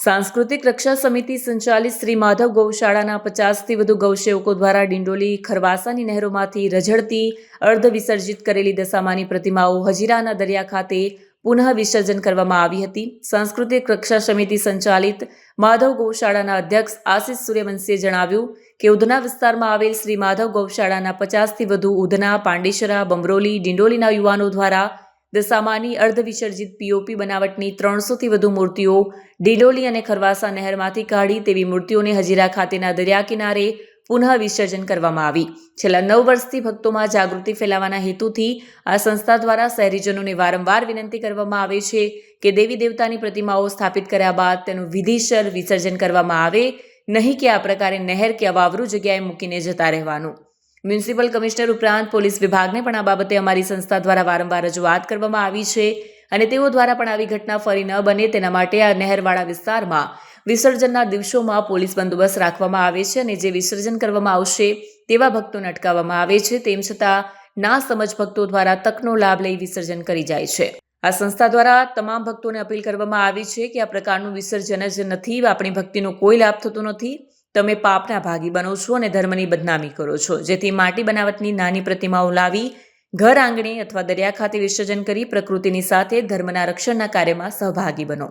સાંસ્કૃતિક રક્ષા સમિતિ સંચાલિત શ્રી માધવ ગૌશાળાના પચાસથી વધુ ગૌસેવકો દ્વારા ડિંડોલી, ખરવાસાની નહેરોમાંથી રઝળતી અર્ધ વિસર્જિત કરેલી દશામાની પ્રતિમાઓ હજીરાના દરિયા ખાતે પુનઃ વિસર્જન કરવામાં આવી હતી. સાંસ્કૃતિક રક્ષા સમિતિ સંચાલિત માધવ ગૌશાળાના અધ્યક્ષ આશિષ સૂર્યવંશીએ જણાવ્યું કે ઉધના વિસ્તારમાં આવેલ શ્રી માધવ ગૌશાળાના પચાસથી વધુ ઉધના, પાંડેસરા, બમરોલી, ડિંડોલીના યુવાનો દ્વારા દશામાની અર્ધ વિસર્જિત પીઓપી બનાવટની ત્રણસોથી વધુ મૂર્તિઓ ડિડોલી અને ખરવાસા નહેરમાંથી કાઢી તેવી મૂર્તિઓને હજીરા ખાતેના દરિયા કિનારે પુનઃ વિસર્જન કરવામાં આવી. છેલ્લા નવ વર્ષથી ભક્તોમાં જાગૃતિ ફેલાવવાના હેતુથી આ સંસ્થા દ્વારા શહેરીજનોને વારંવાર વિનંતી કરવામાં આવે છે કે દેવી દેવતાની પ્રતિમાઓ સ્થાપિત કર્યા બાદ તેનું વિધિસર વિસર્જન કરવામાં આવે, નહીં કે આ પ્રકારે નહેર કે અવાવરું જગ્યાએ મૂકીને જતા રહેવાનું. મ્યુનિસિપલ કમિશનર ઉપરાંત પોલીસ વિભાગને પણ આ બાબતે અમારી સંસ્થા દ્વારા વારંવાર રજૂઆત કરવામાં આવી છે અને તેઓ દ્વારા પણ આવી ઘટના ફરી ન બને તેના માટે આ નહેરવાળા વિસ્તારમાં વિસર્જનના દિવસોમાં પોલીસ બંદોબસ્ત રાખવામાં આવે છે અને જે વિસર્જન કરવામાં આવશે તેવા ભક્તોને અટકાવવામાં આવે છે. તેમ છતાં ના સમજ ભક્તો દ્વારા તકનો લાભ લઈ વિસર્જન કરી જાય છે. આ સંસ્થા દ્વારા તમામ ભક્તોને અપીલ કરવામાં આવી છે કે આ પ્રકારનું વિસર્જન જ નથી. આપણી ભક્તિનો કોઈ લાભ થતો નથી. તમે પાપના ભાગી બનો છો અને ધર્મની બદનામી કરો છો. જેથી માટી બનાવટની નાની પ્રતિમાઓ લાવી, ઘર આંગણે અથવા દરિયા ખાતે વિસર્જન કરી પ્રકૃતિની સાથે ધર્મના રક્ષણના કાર્યમાં સહભાગી બનો.